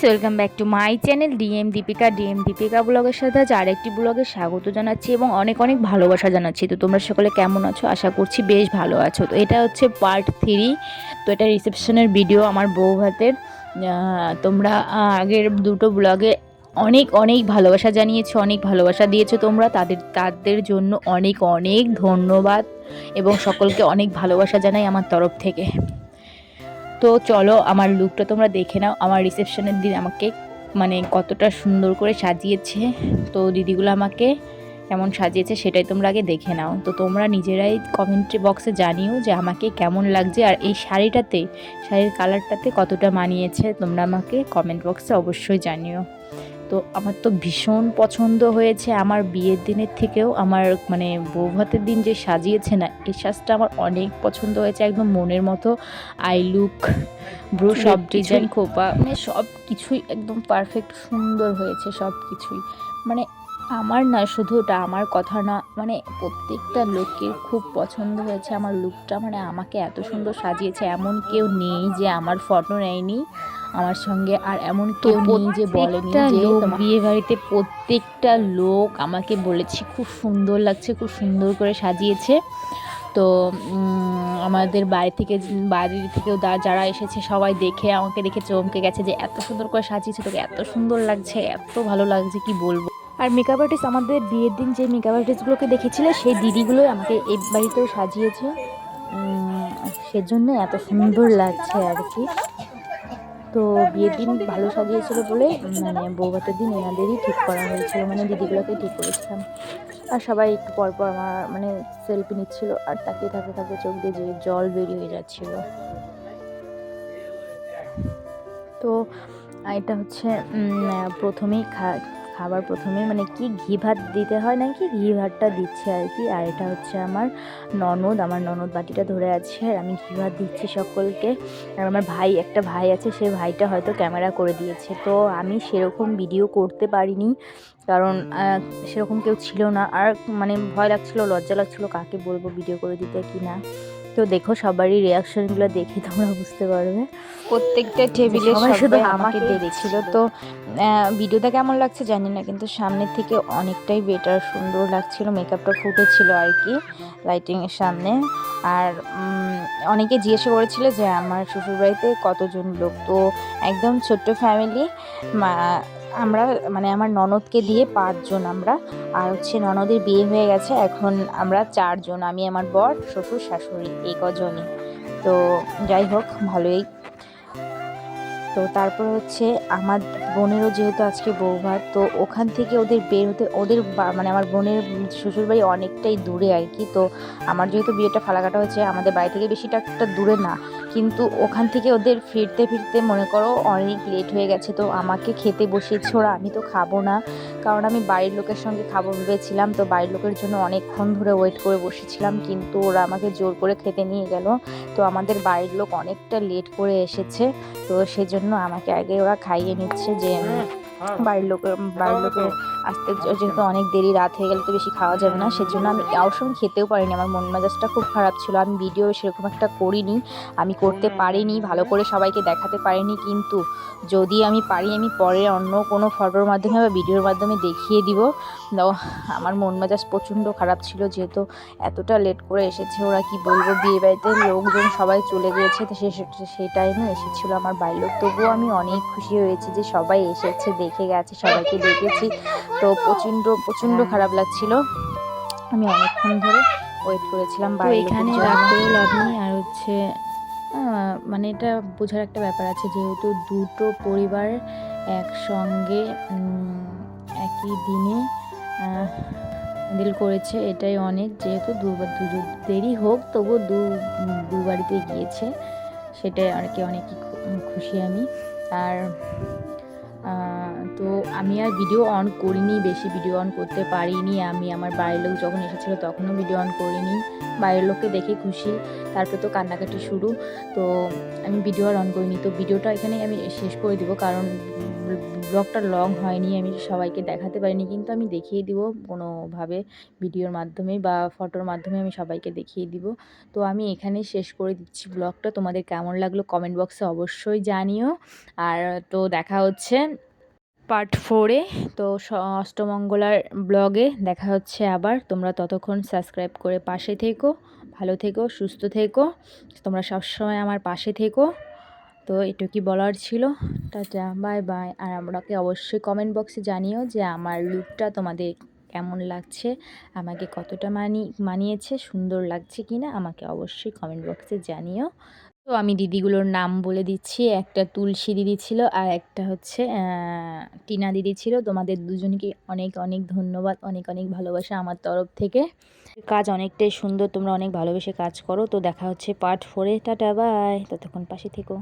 Guys welcome back to my channel D M Deepika D M Deepika ব্লগের সাথে আজ আরেকটি ব্লগে স্বাগত জানাচ্ছি এবং অনেক অনেক ভালোবাসা জানাচ্ছি। তো তোমরা সকলে কেমন আছো? আশা করছি বেশ ভালো আছো। তো এটা হচ্ছে পার্ট থ্রি তো এটা রিসেপশনের ভিডিও আমার বউ হাতের তোমরা আগের দুটো ব্লগে অনেক অনেক ভালোবাসা জানিয়েছো, অনেক ভালোবাসা দিয়েছ তোমরা। তাদের তাদের জন্য অনেক অনেক ধন্যবাদ এবং সকলকে অনেক ভালোবাসা জানাই আমার তরফ থেকে। তো চলো আমার লুকটা তোমরা দেখে নাও। আমার রিসেপশনের দিন আমাকে মানে কতটা সুন্দর করে সাজিয়েছে। তো দিদিগুলো আমাকে কেমন সাজিয়েছে সেটাই তোমরা আগে দেখে নাও। তো তোমরা নিজেরাই কমেন্ট্রি বক্সে জানিও যে আমাকে কেমন লাগছে আর এই শাড়িটাতে, শাড়ির কালারটাতে কতটা মানিয়েছে। তোমরা আমাকে কমেন্ট বক্সে অবশ্যই জানিও। তো আমার তো ভীষণ পছন্দ হয়েছে আমার বিয়ের দিনের থেকেও। আমার মানে বৌভাতের দিন যে সাজিয়েছে না এই সাজটা আমার অনেক পছন্দ হয়েছে একদম মনের মতো। আই লুক ব্রু সব ডিজাইন খোপা মানে সব কিছুই একদম পারফেক্ট সুন্দর হয়েছে সব কিছুই। মানে আমার না শুধু ওটা আমার কথা না মানে প্রত্যেকটা লোকের খুব পছন্দ হয়েছে। আমার লুকটা মানে আমাকে এত সুন্দর সাজিয়েছে এমন কেউ নেই যে আমার ফটো নেয়নি। আমার সঙ্গে আর এমন কেউ নেই যে বলেনি যে বিয়ে বাড়িতে প্রত্যেকটা লোক আমাকে বলেছে খুব সুন্দর লাগছে খুব সুন্দর করে সাজিয়েছে। তো আমাদের বাড়ি থেকে বাড়ি থেকেও যারা এসেছে সবাই দেখে আমাকে দেখে চমকে গেছে যে এত সুন্দর করে সাজিয়েছে তোকে এত সুন্দর লাগছে এত ভালো লাগছে কি বলব? আর মেকআপ আর্টিস্ট আমাদের বিয়ের দিন যে মেকআপ আর্টিস্টগুলোকে দেখেছিলে সেই দিদিগুলোই আমাকে এই বাড়িতেও সাজিয়েছে। সেজন্য এত সুন্দর লাগছে আর কি। তো বিয়ের দিন ভালো সাজিয়েছিল বলে মানে বৌভাতের দিন এনাদেরই ঠিক করা হয়েছিল মানে দিদিগুলোকে ঠিক করেছিলাম। আর সবাই একটু পর পর আমার মানে সেলফি নিচ্ছিল আর তাকে থাকতে থাকতে চোখ দিয়ে যে জল বেরিয়ে যাচ্ছিল। তো এটা হচ্ছে প্রথমেই খা খাবার প্রথমে মানে কি ঘি ভাত দিতে হয় নাকি? ঘি ভাতটা দিচ্ছে আর কি। আর এটা হচ্ছে আমার ননদ আমার ননদ বাটিটা ধরে আছে আর আমি ঘি ভাত দিচ্ছি সকলকে। আর আমার ভাই, একটা ভাই আছে, সে ভাইটা হয়তো ক্যামেরা করে দিয়েছে। তো আমি সেরকম ভিডিও করতে পারিনি, কারণ সেরকম কেউ ছিল না। আর মানে ভয় লাগছিল, লজ্জা লাগছিল, কাকে বলব ভিডিও করে দিতে কি না। তো দেখো সবারই রিয়াকশনগুলো দেখে তোমরা বুঝতে পারবে। প্রত্যেকটা টেবিলে সবাই শুধু আমাকে দেখছিল। তো ভিডিওটা কেমন লাগছে জানি না কিন্তু সামনের থেকে অনেকটাই বেটার সুন্দর লাগছিল মেকআপটা ফুটেছিল আর কি লাইটিংয়ের সামনে। আর অনেকে জিজ্ঞেস করেছিল যে আমার শ্বশুরবাড়িতে কতজন লোক? তো একদম ছোট্ট ফ্যামিলি আমরা মানে আমার ননদকে দিয়ে পাঁচজন আমরা, আর হচ্ছে ননদের বিয়ে হয়ে গেছে, এখন আমরা চারজন, আমি, আমার বর, শ্বশুর, শাশুড়ি, এই কজনই। তো যাই হোক, ভালোই। তো তারপর হচ্ছে আমার বোনেরও যেহেতু আজকে বৌভাত, তো ওখান থেকে ওদের বের হতে, ওদের মানে আমার বোনের শ্বশুরবাড়ি অনেকটাই দূরে আর কি। তো আমার যেহেতু বিয়েটা ফালাকাটা হয়েছে, আমাদের বাড়ি থেকে বেশিটা একটা দূরে না। কিন্তু ওখান থেকে ওদের ফিরতে ফিরতে মনে করো অনেক লেট হয়ে গেছে তো আমাকে খেতে বসিয়েছে ওরা। আমি তো খাব না কারণ আমি বাড়ির লোকের সঙ্গে খাব ভেবেছিলাম তো বাড়ির লোকের জন্য অনেকক্ষণ ধরে ওয়েট করে বসেছিলাম কিন্তু ওরা আমাকে জোর করে খেতে নিয়ে গেল। তো আমাদের বাড়ির লোক অনেকটা লেট করে এসেছে তো সেজন্য আমাকে আগে ওরা খাইয়ে নিচ্ছে যে বাড়ির লোকের বাড়ির লোকের আসতে যেহেতু অনেক দেরি, রাত হয়ে গেলে তো বেশি খাওয়া যাবে না, সেজন্য আমি আর সময় খেতেও পারিনি। আমার মন মেজাজটা খুব খারাপ ছিল। আমি ভিডিও সেরকম একটা করিনি, আমি করতে পারিনি, ভালো করে সবাইকে দেখাতে পারিনি, কিন্তু যদি আমি পারি, আমি পরে অন্য কোনো ফটোর মাধ্যমে বা ভিডিওর মাধ্যমে দেখিয়ে দিব। আমার মন মেজাজ প্রচণ্ড খারাপ ছিল, যেহেতু এতটা লেট করে এসেছে, ওরা কি বলব, বিয়ে বাড়িতে লোকজন সবাই চলে গিয়েছে, তো সেই টাইমে এসেছিল আমার বাড়ির লোক। তবুও আমি অনেক খুশি হয়েছি যে সবাই এসেছে, দেখে গেছে, সবাইকে দেখেছি। তো প্রচণ্ড প্রচণ্ড খারাপ লাগছিল। আমি অনেকক্ষণ ধরে ওয়েট করেছিলাম এখানে রাগ করেও লাভ নেই আর হচ্ছে মানে এটা বোঝার একটা ব্যাপার আছে যেহেতু দুটো পরিবার একসঙ্গে একই দিনে ডিল করেছে এটাই অনেক। যেহেতু দুবার দু দেরি হোক তবু দু দু বাড়িতে গিয়েছে সেটাই আর কি অনেকই খুশি আমি। আর তো আমি আর ভিডিও অন করিনি, বেশি ভিডিও অন করতে পারিনি। আমি আমার বাড়ির লোক যখন এসেছিল তখনও ভিডিও অন করিনি। বাইরের লোককে দেখে খুশি, তারপরে তো কান্নাকাটি শুরু। তো আমি ভিডিও আর অন করিনি। তো ভিডিওটা এখানে আমি শেষ করে দেবো, কারণ ব্লগটা লং হয়নি, আমি সবাইকে দেখাতে পারিনি, কিন্তু আমি দেখিয়ে দিব কোনোভাবে ভিডিওর মাধ্যমে বা ফটোর মাধ্যমে আমি সবাইকে দেখিয়ে দিব। তো আমি এখানেই শেষ করে দিচ্ছি ব্লগটা তোমাদের কেমন লাগল কমেন্ট বক্সে অবশ্যই জানিও। আর তো দেখা হচ্ছে পার্ট ফোরে তো অষ্টমঙ্গলার ব্লগে দেখা হচ্ছে আবার। তোমরা ততক্ষণ সাবস্ক্রাইব করে পাশে থেকো, ভালো থেকো, সুস্থ থেকো, তোমরা সবসময় আমার পাশে থেকো। তো এটুকুই বলার ছিল? Tata, bye bye. আর আমাকে অবশ্যই কমেন্ট বক্সে জানিও যে আমার লুকটা তোমাদের কেমন লাগছে, আমাকে কতটা মানি, মানিয়েছে, সুন্দর লাগছে কি না আমাকে অবশ্যই কমেন্ট বক্সে জানিও। তো আমি দিদিগুলোর নাম বলে দিচ্ছি, একটা তুলসী দিদি ছিল আর একটা হচ্ছে টিনা দিদি ছিল। তোমাদের দুজনকে অনেক অনেক ধন্যবাদ, অনেক অনেক ভালোবাসা আমার তরফ থেকে। কাজ অনেকটাই সুন্দর, তোমরা অনেক ভালোবেসে কাজ করো। তো দেখা হচ্ছে পার্ট ফোরে টাটা বাই ততক্ষণ পাশে থেকো।